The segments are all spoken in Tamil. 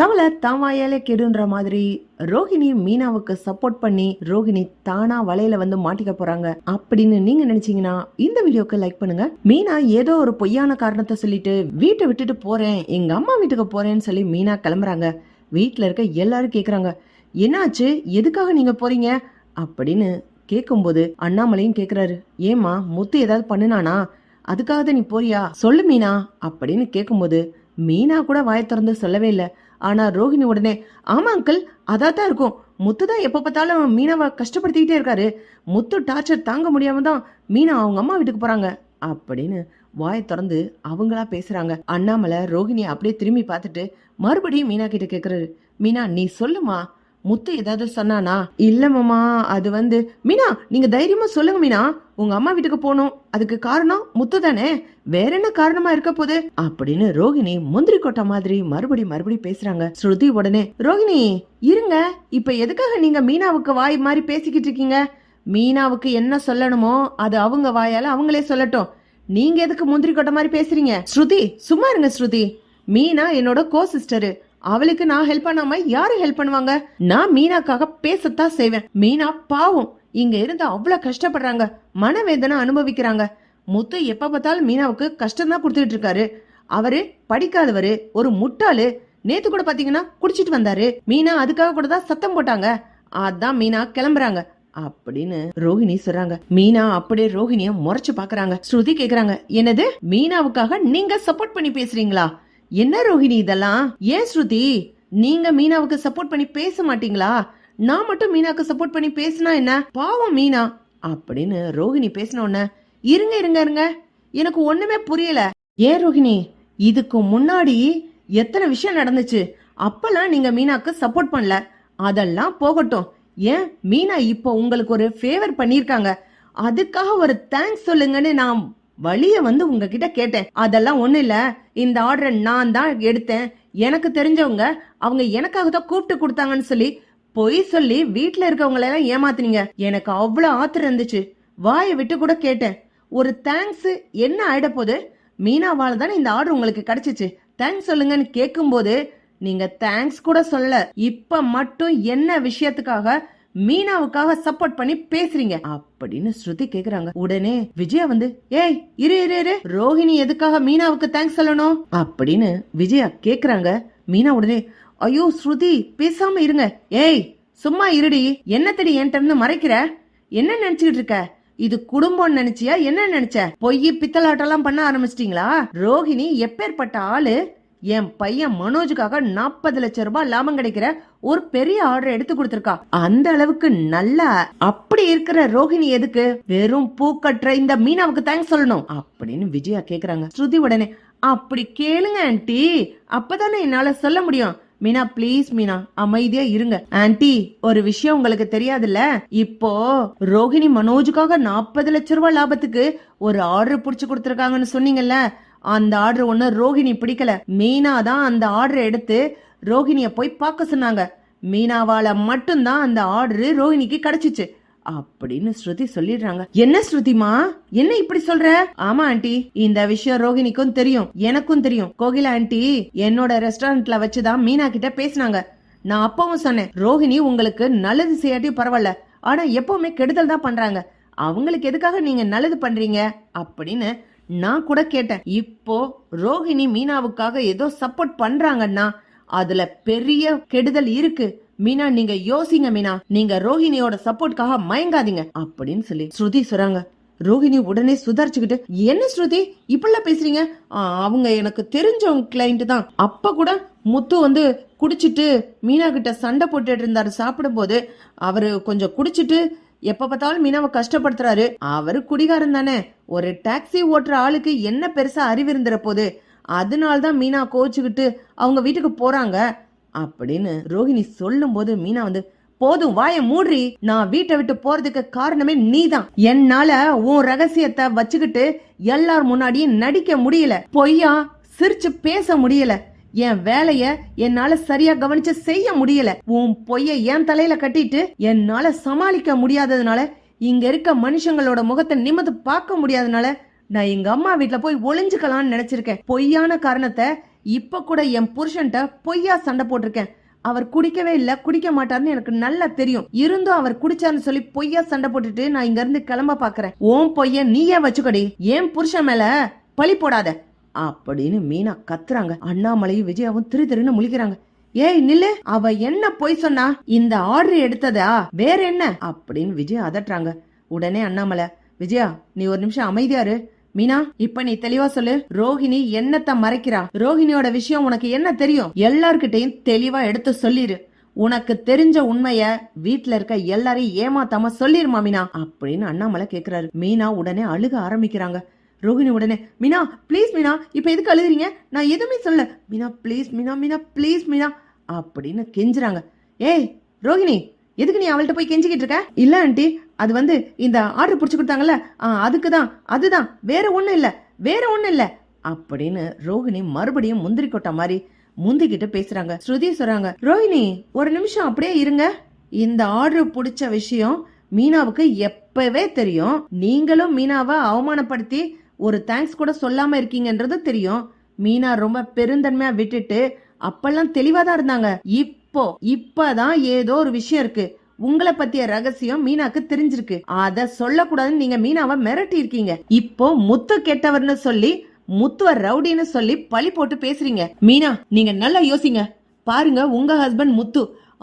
தவளை தாமாயாலே கெடுன்ற மாதிரி ரோஹிணி மீனாவுக்கு சப்போர்ட் பண்ணி ரோஹிணி தானா வலையில வந்து மாட்டிக்க போறாங்க. அப்படின்னு நீங்க நினைச்சீங்கன்னா இந்த வீடியோக்கு லைக் பண்ணுங்க. மீனா ஏதோ ஒரு பொய்யான காரணத்தை சொல்லிட்டு வீட்டை விட்டுட்டு போறேன் எங்க அம்மா வீட்டுக்கு போறேன்னு சொல்லி மீனா கிளம்புறாங்க. வீட்டில் இருக்க எல்லாரும் கேக்குறாங்க. என்னாச்சு? எதுக்காக நீங்க போறீங்க? அப்படின்னு கேட்கும்போது அண்ணாமலையும் கேக்குறாரு. ஏமா முத்து ஏதாவது பண்ணுனானா? அதுக்காக தான் நீ போறியா? சொல்லு மீனா. அப்படின்னு கேட்கும்போது மீனா கூட வாய திறந்து சொல்லவே இல்லை. ஆனா ரோஹிணி உடனே ஆமா அங்கிள் அதான் தான் இருக்கும். முத்து தான் எப்போ பார்த்தாலும் மீனாவை கஷ்டப்படுத்திக்கிட்டே இருக்காரு. முத்து டார்ச்சர் தாங்க முடியாம தான் மீனா அவங்க அம்மா வீட்டுக்கு போறாங்க. அப்படின்னு வாயை திறந்து அவங்களா பேசுறாங்க. அண்ணாமலை ரோஹிணியை அப்படியே திரும்பி பார்த்துட்டு மறுபடியும் மீனா கிட்ட கேட்குறாரு மீனா நீ சொல்லுமா முத்து ஏதாவது சொன்னானா? இல்ல மாமா அது வந்து மீனா நீங்க தைரியமா சொல்லுங்க மீனா. உங்க அம்மா வீட்டுக்கு போகணும். அதுக்கு காரணம் முத்து தானே? வேற என்ன காரணமா இருக்க போது அப்படின்னு ரோகிணி முந்திரி கொட்டை மாதிரி மறுபடி மறுபடி பேசுறாங்க. ஸ்ருதி உடனே ரோகிணி இருங்க. இப்ப எதுக்காக நீங்க மீனாவுக்கு வாய் மாதிரி பேசிக்கிட்டு இருக்கீங்க? மீனாவுக்கு என்ன சொல்லணுமோ அது அவங்க வாயால அவங்களே சொல்லட்டும். நீங்க எதுக்கு முந்திரி கொட்டை மாதிரி பேசுறீங்க? ஸ்ருதி சும்மா இருங்க ஸ்ருதி. மீனா என்னோட கோ சிஸ்டரு அவளுக்கு நான் ஹெல்ப் பண்ணாம யாரு ஹெல்ப் பண்ணுவாங்க? நான் மீனாக்காக பேசத்தான் செய்வேன். மீனா பாவம். இங்க இருந்து அவ்வளவு கஷ்டப்படுறாங்க. மனவேதனை அனுபவிக்கிறாங்க. முத்து எப்ப பார்த்தாலும் மீனாவுக்கு கஷ்டம் தான் கொடுத்துட்டு இருக்காரு. அவரு படிக்காதவரு ஒரு முட்டாளு. நேத்து கூட பாத்தீங்கன்னா குடிச்சிட்டு வந்தாரு. மீனா அதுக்காக கூட தான் சத்தம் போட்டாங்க. அதான் மீனா கிளம்புறாங்க. அப்படின்னு ரோஹிணி சொல்றாங்க. மீனா அப்படியே ரோஹிணிய முறைச்சு பாக்குறாங்க. ஸ்ருதி கேக்குறாங்க. என்னது? மீனாவுக்காக நீங்க சப்போர்ட் பண்ணி பேசுறீங்களா? என்ன ரோஹிணி இதெல்லாம்? ஏன் ஸ்ருதி? நீங்க மீனாவுக்கு சப்போர்ட் பண்ணி பேச மாட்டீங்களா? நான் மட்டும் மீனாக்கு சப்போர்ட் பண்ணி பேசினா என்ன? பாவம் மீனா. அப்படின்னு ரோஹிணி பேசின உடனே இருங்க இருங்க இருங்க. எனக்கு ஒண்ணுமே புரியல. ஏன் ரோஹிணி? இதுக்கு முன்னாடி எத்தனை விஷயம் நடந்துச்சு? அப்பெல்லாம் நீங்க மீனாக்கு சப்போர்ட் பண்ணல. அதெல்லாம் போகட்டும். ஏன்? மீனா இப்போ உங்களுக்கு ஒரு ஃபேவர் பண்ணியிருக்காங்க. அதுக்காக ஒரு தேங்க்ஸ் சொல்லுங்கன்னு நான் வழிய வந்து உங்ககிட்ட கேட்டேன். அதெல்லாம் ஒண்ணு இல்ல. இந்த ஆர்டரை நான் தான் எடுத்தேன். எனக்கு தெரிஞ்சவங்க அவங்க எனக்காக தான் கூப்பிட்டு கொடுத்தாங்கன்னு சொல்லி பொய் சொல்லி வீட்டுல இருக்கவங்கள எல்லாம் ஏமாத்துனீங்க. எனக்கு அவ்வளவு ஆத்திரம் இருந்துச்சு. வாயை விட்டு கூட கேட்டேன். ஒரு தேங்க்ஸ் என்ன ஆயிட போது மீனாவால தானே இந்த ஆர்டர் உங்களுக்கு கிடைச்சிச்சு. தேங்க்ஸ் சொல்லுங்கன்னு கேட்கும்போது நீங்க தேங்க்ஸ் கூட சொல்ல இப்ப மட்டும் என்ன விஷயத்துக்காக மீனாவுக்காக சப்போர்ட் பண்ணி பேசுறீங்க அப்படின்னு ஸ்ருதி கேக்குறாங்க. உடனே விஜயா வந்து ஏய் இரு இரு இரு. ரோஹிணி எதுக்காக மீனாவுக்கு தேங்க்ஸ் சொல்லணும்? அப்படின்னு விஜயா கேக்குறாங்க. மீனா உடனே ஐயோ ஸ்ருதி பேசாம இருங்க. ஏய் சும்மா இருடி. என்னத்தடி என்கிட்ட இருந்து மறைக்கிற? என்ன நினைச்சுக்கிட்டு இருக்க? இது குடும்பம் நினைச்சியா? என்ன நினைச்ச? பொய் பித்தலாட்டெல்லாம் பண்ண ஆரம்பிச்சிட்டீங்களா? ரோஹிணி எப்பேற்பட்ட ஆளு? என் பையன் மனோஜுக்காக நாற்பது லட்சம் ரூபாய் லாபம் கிடைக்கிற ஒரு பெரிய ஆர்டர் எடுத்து கொடுத்துருக்கா. அந்த அளவுக்கு நல்லா அப்படி இருக்கிற ரோஹிணி எதுக்கு? வெறும் பூக்கற்ற இந்த மீனாவுக்கு தேங்க்ஸ் சொல்லணும். அப்படின்னு விஜயா கேக்குறாங்க. ஸ்ருதி உடனே அப்படி கேளுங்க ஆன்டி அப்பதானே என்னால சொல்ல முடியும். மீனா ப்ளீஸ் மீனா அமைதியா இருங்க. ஆன்டி ஒரு விஷயம் உங்களுக்கு தெரியாதுல்ல? இப்போ ரோஹிணி மனோஜுக்காக நாற்பது லட்ச ரூபாய் லாபத்துக்கு ஒரு ஆர்டர் புடிச்சு கொடுத்துருக்காங்கன்னு சொன்னீங்கல்ல அந்த ஆர்டர் ஒன்று ரோஹிணி பிடிக்கல. மீனா தான் அந்த ஆர்டரை எடுத்து ரோஹிணியை போய் பார்க்க சொன்னாங்க. மீனாவால மட்டும்தான் அந்த ஆர்டரு ரோஹிணிக்கு கிடைச்சிச்சு. அப்படின்னு ஸ்ருதி சொல்லிடுறாங்க. என்ன ஸ்ருதிமா? என்ன இப்படி சொல்ற? ஆமா ஆண்டி. இந்த விஷயம் ரோஹிணிக்கும் தெரியும். எனக்கும் தெரியும். கோகிலா ஆண்டி என்னோட ரெஸ்டாரண்ட்ல வச்சுதான் மீனா கிட்ட பேசினாங்க. நான் அப்பவும் சொன்னேன் ரோஹிணி உங்களுக்கு நல்லது செய்யாட்டி பரவாயில்ல. ஆனா எப்பவுமே கெடுதல் தான் பண்றாங்க. அவங்களுக்கு எதுக்காக நீங்க நல்லது பண்றீங்க? அப்படின்னு நான் கூட கேட்டேன். இப்போ ரோஹிணி மீனாவுக்காக ஏதோ சப்போர்ட் பண்றாங்கன்னா அதுல பெரிய கெடுதல் இருக்கு. மீனா நீங்க யோசிங்க மீனா. நீங்க ரோஹிணியோட சப்போர்ட்காக மயங்காதீங்க அப்படின்னு சொல்லி ஸ்ருதி சொல்றாங்க. ரோஹிணி உடனே சுதாரிச்சுக்கிட்டு என்ன ஸ்ருதி? இப்படிலாம் பேசுறீங்க? அவங்க எனக்கு தெரிஞ்சவங்க கிளைண்ட் தான். அப்ப கூட முத்து வந்து குடிச்சிட்டு மீனா கிட்ட சண்டை போட்டுட்டு இருந்தாரு சாப்பிடும்போது அவரு கொஞ்சம் குடிச்சிட்டு எப்ப பார்த்தாலும் மீனாவை கஷ்டப்படுத்துறாரு. அவரு குடிகாரன் தானே. ஒரு டாக்ஸி ஓட்டுற ஆளுக்கு என்ன பெருசா அறிவு இருந்துற போது அதனால்தான் மீனா கோச்சுக்கிட்டு அவங்க வீட்டுக்கு போறாங்க. அப்படின்னு ரோஹிணி சொல்லும் போது மீனா வந்து போதும் வாய மூடுறி நான் வீட்டை விட்டு போறதுக்கு காரணமே நீதான். என்னால உன் ரகசியத்தை வச்சுக்கிட்டு எல்லார் முன்னாடியும் நடிக்க முடியல. பொய்யா சிரிச்சு பேச முடியல. என் வேலைய என்னால சரியா கவனிச்சு செய்ய முடியல. உன் பொய்ய என் தலையில கட்டிட்டு என்னால சமாளிக்க முடியாததுனால இங்க இருக்க மனுஷங்களோட முகத்தை நிமிர்ந்து பார்க்க முடியாதனால நான் எங்க அம்மா வீட்டுல போய் ஒளிஞ்சுக்கலாம்னு நினைச்சிருக்கேன். பொய்யான காரணத்தை இப்ப கூட என் புருஷன்ட்ட பொய்யா சண்டை போட்டிருக்கேன். அவர் குடிக்கவே இல்ல குடிக்க மாட்டாருன்னு எனக்கு நல்லா தெரியும். இருந்தும் அவர் குடிச்சாருன்னு சொல்லி பொய்யா சண்டை போட்டுட்டு நான் இங்க இருந்து கிளம்ப பாக்குறேன். ஓம் பொய்ய நீயே வச்சுக்கடி. ஏன் புருஷன் மேல பழி போடாத. அப்படின்னு மீனா கத்துறாங்க. அண்ணாமலையும் விஜயாவும் திரு திருன்னு முழிக்கிறாங்க. ஏய் நில்லு. அவ என்ன பொய் சொன்னா? இந்த ஆர்டர் எடுத்ததா? வேற என்ன? அப்படின்னு விஜயா அதட்டுறாங்க. உடனே அண்ணாமலை விஜயா நீ ஒரு நிமிஷம் அமைதியாரு மீனா இப்ப நீ தெளிவா சொல்லு. ரோஹிணி என்னத்த மறைக்கிறா? ரோஹிணியோட விஷயம் உனக்கு என்ன தெரியும்? எல்லார்கிட்டையும் தெளிவா எடுத்து சொல்லிரு. உனக்கு தெரிஞ்ச உண்மைய வீட்ல இருக்க எல்லாரையும் ஏமாத்தாம சொல்லிருமா மீனா? அப்படின்னு அண்ணாமலை கேக்குறாரு. மீனா உடனே அழுக ஆரம்பிக்கிறாங்க. ரோஹிணி உடனே மீனா ப்ளீஸ் மீனா இப்போ எதுக்கு அழுகுறீங்க? நான் எதுவுமே சொல்லல. Meena please Meena Meena please Meena. அப்படின்னு கெஞ்சுறாங்க. ஏய் ரோஹிணி எதுக்கு நீ அவள்கிட்ட போய் கெஞ்சிக்கிட்டு இருக்க? இல்ல ஆண்டி அது வந்து இந்த ஆர்டர் பிடிச்சி கொடுத்தாங்கல்ல ஆ, அதுக்கு தான் அதுதான் வேற ஒன்றும் இல்லை வேற ஒன்றும் இல்லை. அப்படின்னு ரோஹிணி மறுபடியும் முந்திரி கொட்டை மாதிரி முந்திக்கிட்டு பேசுறாங்க. ஸ்ருதி சொல்றாங்க ரோஹிணி ஒரு நிமிஷம் அப்படியே இருங்க. இந்த ஆர்டர் பிடிச்ச விஷயம் மீனாவுக்கு எப்பவே தெரியும். நீங்களும் மீனாவை அவமானப்படுத்தி ஒரு தேங்க்ஸ் கூட சொல்லாம இருக்கீங்கன்றது தெரியும். மீனா ரொம்ப பெருந்தன்மையா விட்டுட்டு அப்பெல்லாம் தெளிவா தான் இருந்தாங்க. இப்போ இப்பதான் ஏதோ ஒரு விஷயம் இருக்கு. உங்களை பத்திய ரகசியம் மீனாக்கு தெரிஞ்சிருக்கு. அத சொல்லக்கூடாதுன்னு நீங்க மீனாவை மிரட்டி இருக்கீங்க. இப்போ முத்து கெட்டவர்னு சொல்லி முத்துவ ரவுடின்னு சொல்லி பழி போட்டு பேசுறீங்க. மீனா நீங்க நல்லா யோசிங்க. பாருங்க உங்க ஹஸ்பண்ட் முத்து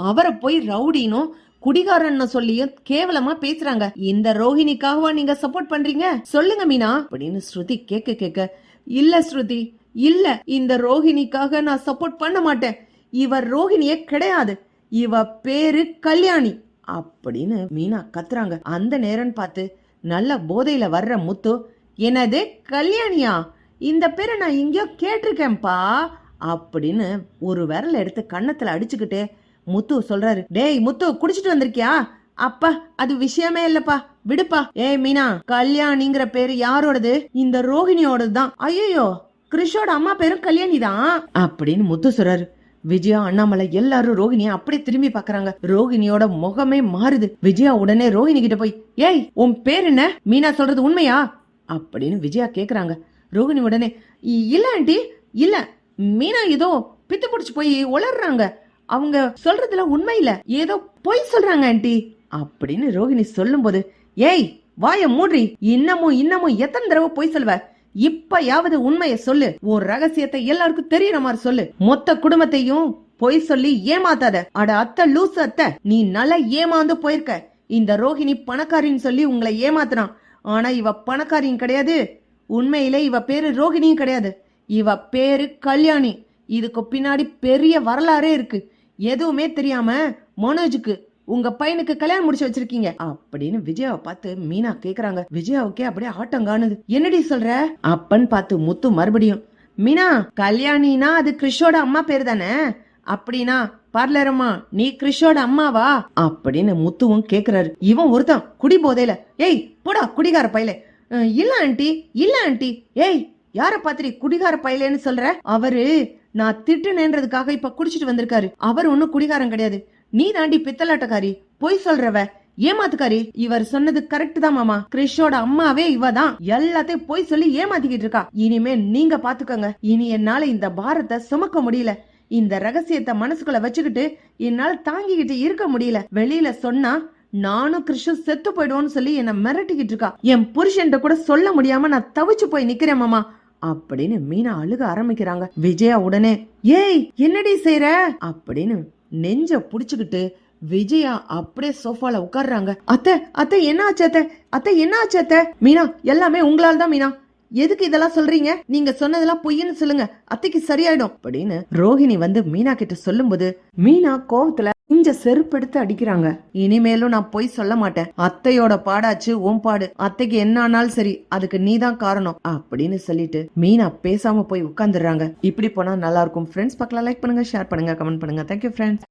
அவரை போய் ரவுடினும் குடிகாரன்னு சொல்லியும் கேவலமா பேசுறாங்க. இந்த ரோஹிணிக்காகவா நீங்க சப்போர்ட் பண்றீங்க? சொல்லுங்க மீனா. அப்படின்னு ஸ்ருதி கேட்க கேட்க இல்ல ஸ்ருதி இல்ல. இந்த ரோஹிணிக்காக நான் சப்போர்ட் பண்ண மாட்டேன். இவர் ரோஹிணியே கிடையாது. இவ பேரு கல்யாணி. அப்படின்னு மீனா கத்துறாங்க. அந்த நேரம் பார்த்து நல்ல போதையில வர்ற முத்து என்னது கல்யாணியா? இந்த பேரை நான் எங்கேயோ கேட்டிருக்கேன்ப்பா. அப்படின்னு ஒரு விரல் எடுத்து கன்னத்துல அடிச்சுக்கிட்டு முத்து சொல்றாரு டேய் முத்து குடிச்சிட்டு வந்திருக்கியா? அப்பா அது விஷயமே இல்லப்பா. விடுப்பா. ஏய் மீனா கல்யாணிங்கிற பேரு யாரோடது? இந்த ரோஹிணியோடது தான் ஐயோ கிருஷோட அம்மா பேரும் கல்யாணி தான் அப்படின்னு முத்து சொல்றாரு. விஜயா அண்ணாமலை எல்லாரும் ரோஹிணிய அப்படியே திரும்பி பாக்குறாங்க. ரோஹிணியோட முகமே மாறுது. விஜயா உடனே ரோஹிணி கிட்ட போய் ஏய் உன் பேர் என்ன? மீனா சொல்றது உண்மையா? அப்படின்னு விஜயா கேக்குறாங்க. ரோஹிணி உடனே இல்ல ஆண்டி இல்ல. மீனா ஏதோ பித்து பிடிச்சி போய் உளர்றாங்க. அவங்க சொல்றதுல உண்மை இல்ல. ஏதோ பொய் சொல்றாங்க ஆண்டி. அப்படின்னு ரோஹிணி சொல்லும்போது ஏய் வாய மூடி இன்னமும் இன்னமும் எத்தனை தடவை பொய் சொல்லுவ இப்பயாவது உண்மைய சொல்லு. ஒரு ரகசியத்தை எல்லாருக்கும் தெரியற மாதிரி சொல்லு. மொத்த குடும்பத்தையும் பொய் சொல்லி ஏமாத்தாத. அட அத்தை லூசு அத்தை. நீ நல்லா ஏமாந்து போயிருக்க. இந்த ரோஹிணி பணக்காரின்னு சொல்லி உங்களை ஏமாத்துறான். ஆனா இவ பணக்காரியும் கிடையாது. உண்மையிலே இவ பேரு ரோஹிணியும் கிடையாது. இவ பேரு கல்யாணி. இதுக்கு பின்னாடி பெரிய வரலாறே இருக்கு. எதுவுமே தெரியாம மனோஜுக்கு உங்க பையனுக்கு கல்யாணம் முடிச்சு வச்சிருக்கீங்க. அப்படின்னு விஜயாவை பார்த்து மீனா கேக்குறாங்க. விஜயாவுக்கே அப்படியே ஆட்டம் காணுது. என்னடி சொல்ற? அப்பன்னு பார்த்து முத்து மறுபடியும் மீனா கல்யாணினா அது கிறிஷோட அம்மா பேர் தானே? அப்படின்னா பார்லரம்மா நீ கிறிஷோட அம்மாவா? அப்படின்னு முத்துவும் கேக்குறாரு. இவன் ஒருத்தன் குடி போதையில ஏய் போடா குடிகார பையல. இல்ல ஆண்டி இல்ல ஆண்டி. ஏய் யார பாத்திரி குடிகார பையலேன்னு சொல்ற? அவரு நான் திட்டுனேன்றதுக்காக இப்ப குடிச்சிட்டு வந்திருக்காரு. அவர் ஒன்னும் குடிகாரம் கிடையாது. நீ தாண்டி பித்தலாட்டக்காரி பொய் சொல்றவ ஏமாத்துக்காரி. இவர் சொன்னது கரெக்ட் தான் மாமா. கிறிஷோட அம்மாவே இவ தான். எல்லாத்தையும் பொய் சொல்லி ஏமாத்திக்கிட்டு இருக்கா. இனிமே நீங்க பாத்துக்கோங்க. இனி என்னால இந்த பாரத்தை சுமக்க முடியல. இந்த ரகசியத்தை மனசுக்குள்ள வச்சுக்கிட்டு என்னால தாங்கிக்கிட்டு இருக்க முடியல. வெளியில சொன்னா நானும் கிருஷ்ணன் செத்து போயிடுவோம்னு சொல்லி என்ன மிரட்டிக்கிட்டு இருக்கா. என் புருஷன்ட்ட கூட சொல்ல முடியாம நான் தவிச்சு போய் நிக்கிறேன் மாமா. அப்படின்னு மீனா அழுக ஆரம்பிக்கிறாங்க. விஜயா உடனே ஏய் என்னடி செய்ற? அப்படின்னு நெஞ்ச புடிச்சுக்கிட்டு விஜயா அப்படியே சோஃபால உட்கார்றாங்க. அத்தை அத்தை என்ன ஆச்சு அத்தை? அத்தை என்ன ஆச்சு அத்தை? மீனா எல்லாமே உங்களால தான் மீனா. எதுக்கு இதெல்லாம் சொல்றீங்க? நீங்க சொன்னதெல்லாம் பொய்ன்னு சொல்லுங்க. அத்தைக்கு சரியாயிடும். அப்படின்னு ரோஹிணி வந்து மீனா கிட்ட சொல்லும்போது மீனா கோவத்துல இங்க செருப்படுத்து அடிக்கிறாங்க. இனிமேலும் நான் பொய் சொல்ல மாட்டேன். அத்தையோட பாடாச்சு உன் பாடு. அத்தைக்கு என்ன ஆனாலும் சரி அதுக்கு நீதான் காரணம் அப்படின்னு சொல்லிட்டு மீனா பேசாம போய் உட்காந்துடுறாங்க இப்படி போனா நல்லா இருக்கும். ஃப்ரெண்ட்ஸ் பக்கம் லைக் பண்ணுங்க ஷேர் பண்ணுங்க கமெண்ட் பண்ணுங்க. Thank you friends